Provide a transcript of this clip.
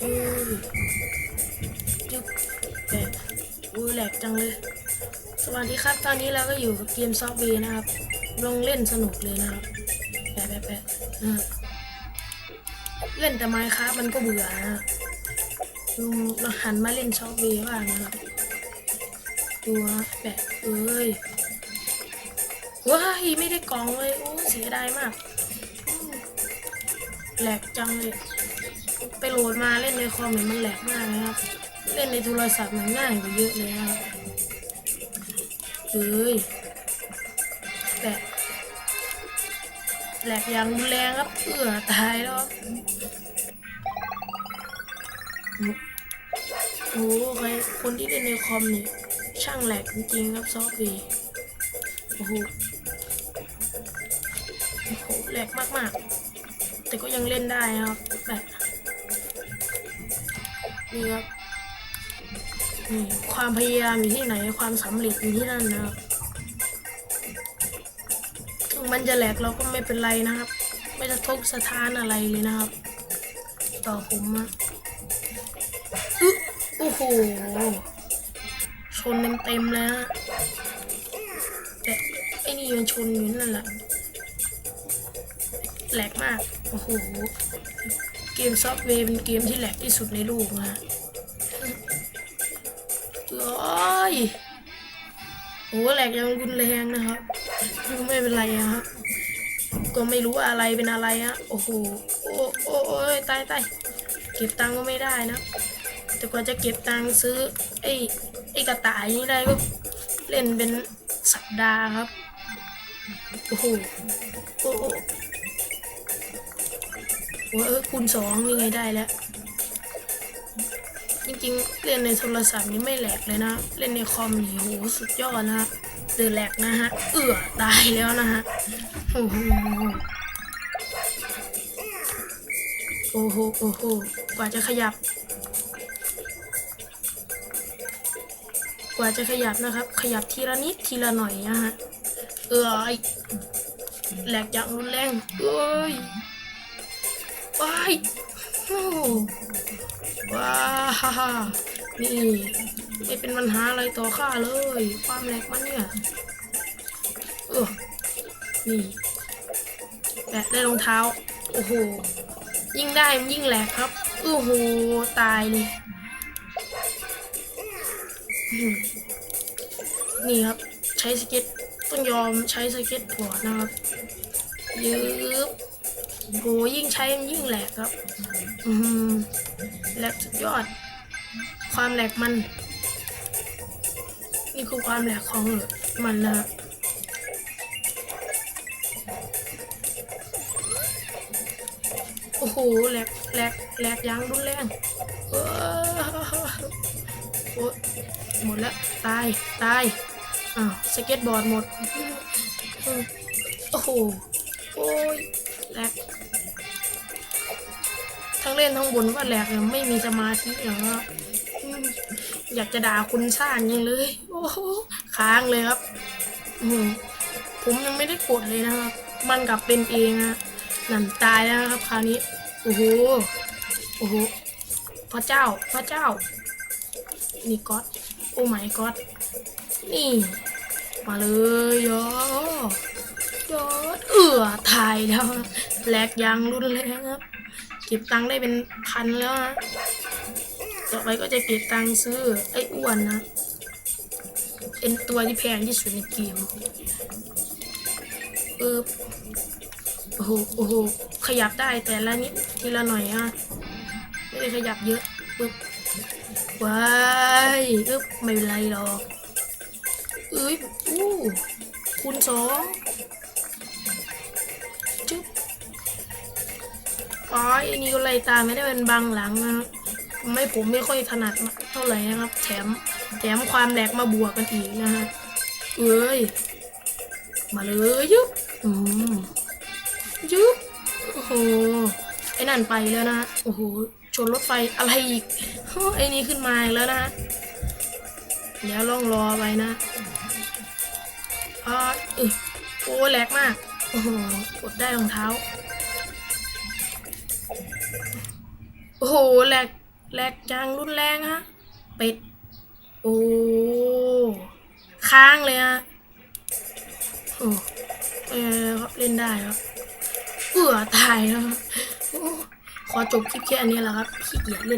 เออจุ๊บแหลกอู้แหลกจังเลย สวัสดีครับ ตอนนี้เราก็อยู่กับเกมซอฟต์เวนะครับ ลงเล่นสนุกเลยนะครับแปะแปะแปะอ่าเล่นแต่ไม้ครับมันก็เบื่อนะลุงเราหันมาเล่นซอฟต์เวย์บ้างนะครับดูนะแปะเอ้ยว้ายไม่ได้กองเลยโอ้เสียดายมากแหลกจังเลย ไปโหลดมาเล่นในคอมเนี่ยมันแหลกมากนะครับ เล่นในโทรศัพท์มันง่ายกว่าเยอะเลยครับเอ้ยแปะแหลกอย่างรุนแรงครับเอื้อตายแล้วครับโอ้โหใครคนที่เล่นในคอมเนี่ยช่างแหลกจริงๆครับซอฟต์แวร์โอ้โหโอ้โหแหลกมากๆ แต่ก็ยังเล่นได้ครับแบบ นี่ครับนี่ความพยายามอยู่ที่ไหน ความสำเร็จอยู่ที่นั่นนะครับถึงมันจะแหลกเราก็ไม่เป็นไรนะครับ ไม่จะทกสะท้านอะไรเลยนะครับ ต่อผมอะอึ๊ะโอ้โหชนเต็มๆเลยฮะแต่ไอ้นี่มันชนอยู่นั่นแหละแหลกมาก โอ้โห เกมซอฟต์แวร์เป็นเกมที่แหลกที่สุดในโลกนะฮะเอ้ยโอ้โหแหลกยังรุนแรงนะครับไม่เป็นไรอะฮะก็ไม่รู้ว่าอะไรเป็นอะไรฮะโอ้โหโอ้โอ้โอ้ยตายตายเก็บตังก็ไม่ได้นะ แต่กว่าจะเก็บตังซื้อไอ้ไอ้กระต่ายนี้ได้ก็เล่นเป็นสัปดาห์ครับ โอ้โหโอ้โห โอ้เออคูณสองนี่ไงได้แล้ว จริงๆ เล่นในโทรศัพท์นี่ไม่แหลกเลยนะ เล่นในคอมนี่โหสุดยอดนะเดือแหลกนะฮะ เอือตายแล้วนะฮะ โอ้โห โอ้โห โอ้โห กว่าจะขยับ กว่าจะขยับนะครับ ขยับทีละนิดทีละหน่อยนะฮะ เอ้ยแหลกอย่างรุนแรงเอ้ย ว้ายโอ้ว้าฮ่าฮ่านี่ไม่เป็นปัญหาอะไรต่อข้าเลย ความแหลกมันเนี่ย เออ นี่แปะได้รองเท้า โอ้โห ยิ่งได้มันยิ่งแหลกครับ โอ้โห ตายเลยนี่ครับ ใช้สเก็ตต้องยอมใช้สเก็ตบอร์ดนะครับยืบ โหยิ่งใช้มันยิ่งแหลกครับ อืมแหลกสุดยอด ความแหลกมัน นี่คือความแหลกของมันนะโอ้โหแหลกแหลกแหลกยางรุนแรงโอ้หมดล้วตายตายอ้าวสเก็ตบอร์ดหมด โอ้โหโอ้ย แลกทั้งเล่นทั้งบนว่าแหลกเนี่ยไม่มีสมาธิเหรออืมอยากจะด่าคุณสร้างยังเลย โอ้โหค้างเลยครับผมยังไม่ได้กดเลยนะครับ มันกลับเป็นเองนะนั่นตายแล้วครับ คราวนี้ โอ้โห โอ้โห พระเจ้า พระเจ้า นี่ก๊อตโอ้ไม่ก๊อตนี่ มาเลยยอ ยอดเอือถ่ายแล้วแหลกยางรุนแรงครับ เก็บตังค์ได้เป็นพันแล้วนะต่อไปก็จะเก็บตังค์ซื้อไอ้อ้วนนะเป็นตัวที่แพงที่สุดในเกมปึ๊บโอ้โหโอ้โหขยับได้แต่ละนิดทีละหน่อยอะไม่ได้ขยับเยอะปึ๊บว้ายอึ๊บไม่เป็นไรหรอกเอ้ยอู้คูณสอง อ๋อไอ้นี่ก็ไล่ตามไม่ได้เป็นบางหลังนะไม่ผมไม่ค่อยถนัดเท่าไหร่นะครับ แถมแถมความแหลกมาบวกกันอีกนะฮะเอ้ยมาเลยยุบอืมยุบโอ้โหไอ้นั่นไปแล้วนะโอ้โหชนรถไฟอะไรอีกเฮ้ยไอ้นี่ขึ้นมาแล้วนะเดี๋ยวลองรอไปนะอ่าเออโอ้แหลกมากโอ้โหกดได้รองเท้า โอ้โหแหลกแหลกจังรุนแรงฮะ เป็ด โอ้ค้างเลยฮะโอ้เออครับเล่นได้ครับเบื่อตายแล้วขอจบคลิปแค่อันนี้แหละครับขี้เกียจเล่น